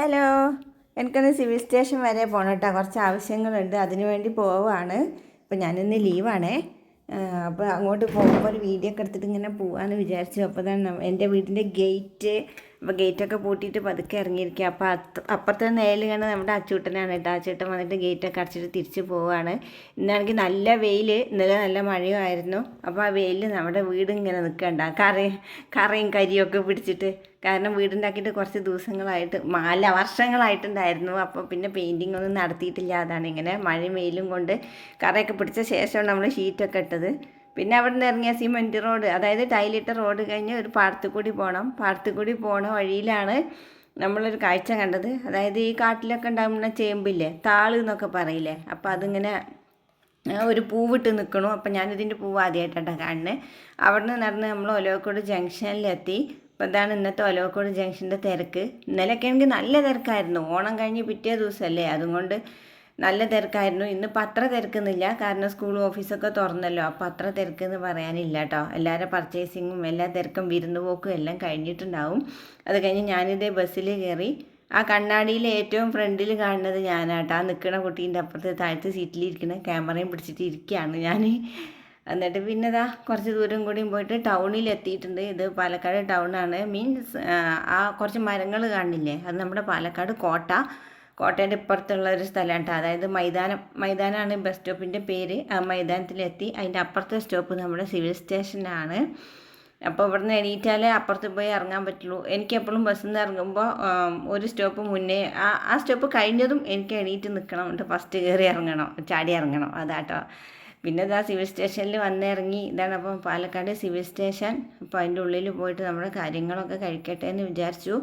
Hello. എനിക്കൊന്ന് civil station വരെ പോകണം കേട്ടോ. കുറച്ച് ആവശ്യങ്ങളുണ്ട്. അതിനു വേണ്ടി പോവാണ്. അപ്പോൾ ഞാനിന്ന് ലീവാണേ. അപ്പോൾ അങ്ങോട്ട് പോകുമ്പോൾ ഒരു വീഡിയോ ഒക്കെ എടുത്തിട്ട് ഇങ്ങനെ പോകാമെന്ന് വിചാരിച്ചു. അപ്പോൾ തന്നെ എന്റെ വീടിന്റെ ഗേറ്റ് അപ്പോൾ ഗേറ്റൊക്കെ പൂട്ടിയിട്ട് പതുക്കെ ഇറങ്ങിയിരിക്കുക. അപ്പോൾ അത്ര അപ്പുറത്തെ നേരിൽ കാണുന്നത് നമ്മുടെ അച്ചൂട്ടനാണ് കേട്ടോ. അച്ചൂട്ടൻ വന്നിട്ട് ഗേറ്റൊക്കെ അടച്ചിട്ട് തിരിച്ചു പോവുകയാണ് ഇന്നാണെങ്കിൽ നല്ല വെയിൽ ഇന്നലെ നല്ല മഴയുമായിരുന്നു അപ്പോൾ ആ വെയിൽ നമ്മുടെ വീട് ഇങ്ങനെ നിൽക്കണ്ട. കറി കറയും കരിയൊക്കെ പിടിച്ചിട്ട്. കാരണം വീടുണ്ടാക്കിയിട്ട് കുറച്ച് ദിവസങ്ങളായിട്ട് അല്ല വർഷങ്ങളായിട്ടുണ്ടായിരുന്നു. അപ്പോൾ പിന്നെ പെയിന്റിംഗ് ഒന്നും നടത്തിയിട്ടില്ല. അതാണ് ഇങ്ങനെ മഴയും വെയിലും കൊണ്ട് കറയൊക്കെ പിടിച്ച ശേഷമാണ് നമ്മൾ ഷീറ്റൊക്കെ ഇട്ടത്. പിന്നെ അവിടെ നിന്ന് ഇറങ്ങിയ സിമെന്റ് റോഡ് അതായത് ടൈലിട്ട റോഡ് കഴിഞ്ഞ് ഒരു പാടത്ത് കൂടി പോകണം പാടത്ത് കൂടി പോണ വഴിയിലാണ് നമ്മളൊരു കാഴ്ച കണ്ടത്. അതായത് ഈ കാട്ടിലൊക്കെ ഉണ്ടാകുന്ന ചേമ്പില്ലേ താൾ എന്നൊക്കെ പറയില്ലേ അപ്പോൾ അതിങ്ങനെ ഒരു പൂവിട്ട് നിൽക്കണു അപ്പം ഞാനിതിന്റെ പൂവ് ആദ്യമായിട്ടാണ് കാണുന്നത് അവിടെ നിന്ന് നടന്ന് നമ്മൾ ഒലവക്കോട് ജംഗ്ഷനിലെത്തി. അപ്പോൾ ഇതാണ് ഇന്നത്തെ ഒലവക്കോട് ജംഗ്ഷന്റെ തിരക്ക്. ഇന്നലെയൊക്കെ എനിക്ക് നല്ല തിരക്കായിരുന്നു. ഓണം കഴിഞ്ഞ് പിറ്റേ ദിവസമല്ലേ അതുകൊണ്ട് നല്ല തിരക്കായിരുന്നു. ഇന്നിപ്പോൾ അത്ര തിരക്കുന്നില്ല കാരണം സ്കൂൾ ഓഫീസൊക്കെ തുറന്നല്ലോ. അപ്പോൾ അത്ര തിരക്കെന്ന് പറയാനില്ല കേട്ടോ. എല്ലാവരുടെ പർച്ചേസിങ്ങും എല്ലാ തിരക്കും വിരുന്നുപോക്കും എല്ലാം കഴിഞ്ഞിട്ടുണ്ടാവും. അത് കഴിഞ്ഞ് ഞാനിതേ ബസ്സിൽ കയറി ആ കണ്ണാടിയിൽ ഏറ്റവും ഫ്രണ്ടിൽ കാണുന്നത് ഞാനാട്ടോ ആ നിൽക്കുന്ന കുട്ടീന്റെ അപ്പുറത്ത് താഴത്ത് സീറ്റിലിരിക്കുന്ന ക്യാമറയും പിടിച്ചിട്ട് ഇരിക്കുകയാണ് ഞാൻ എന്നിട്ട് പിന്നെ ഇതാ കുറച്ച് ദൂരം കൂടിയും പോയിട്ട് ടൗണിൽ എത്തിയിട്ടുണ്ട് ഇത് പാലക്കാട് ടൗണാണ്. മീൻസ് ആ കുറച്ച് മരങ്ങൾ കാണില്ലേ? അത് നമ്മുടെ പാലക്കാട് കോട്ട. കോട്ടയുടെ ഇപ്പുറത്തുള്ള ഒരു സ്ഥലമാണ് കേട്ടോ അതായത് മൈതാനം മൈതാനമാണ് ബസ് സ്റ്റോപ്പിന്റെ പേര്. ആ മൈതാനത്തിലെത്തി. അതിന്റെ അപ്പുറത്തെ സ്റ്റോപ്പ് നമ്മുടെ സിവിൽ സ്റ്റേഷനാണ് അപ്പോൾ ഇവിടുന്ന് എണീറ്റാലേ അപ്പുറത്ത് പോയി ഇറങ്ങാൻ പറ്റുള്ളൂ. എനിക്ക് എപ്പോഴും ബസ്സിൽ നിന്ന് ഇറങ്ങുമ്പോൾ ഒരു സ്റ്റോപ്പ് മുന്നേ ആ ആ സ്റ്റോപ്പ് കഴിഞ്ഞതും എനിക്ക് എണീറ്റ് നിൽക്കണം എന്നിട്ട് ഫസ്റ്റ് കയറി ഇറങ്ങണം. ചാടി ഇറങ്ങണം. അതാട്ടോ. പിന്നെ ഇതാ സിവിൽ സ്റ്റേഷനിൽ വന്നിറങ്ങി ഇതാണ് അപ്പം പാലക്കാട് സിവിൽ സ്റ്റേഷൻ അപ്പോൾ അതിന്റെ ഉള്ളിൽ പോയിട്ട് നമ്മുടെ കാര്യങ്ങളൊക്കെ കഴിക്കട്ടെ എന്ന് വിചാരിച്ചു.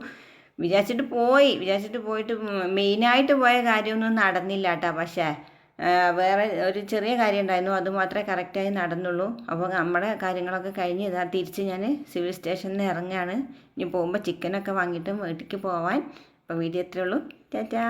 വിചാരിച്ചിട്ട് പോയി. വിചാരിച്ചിട്ട് പോയിട്ട് മെയിനായിട്ട് പോയ കാര്യമൊന്നും നടന്നില്ല കേട്ടോ പക്ഷേ വേറെ ഒരു ചെറിയ കാര്യം ഉണ്ടായിരുന്നു. അത് മാത്രമേ കറക്റ്റായി നടന്നുള്ളൂ. അപ്പോൾ നമ്മുടെ കാര്യങ്ങളൊക്കെ കഴിഞ്ഞ് ഇതാ തിരിച്ച് ഞാൻ സിവിൽ സ്റ്റേഷനിൽ ഇറങ്ങുകയാണ് ഇനി പോകുമ്പോൾ ചിക്കനൊക്കെ വാങ്ങിയിട്ട് വീട്ടിലേക്ക് പോവാൻ. അപ്പോൾ വീഡിയോ എത്രയുള്ളൂ ടാറ്റാ.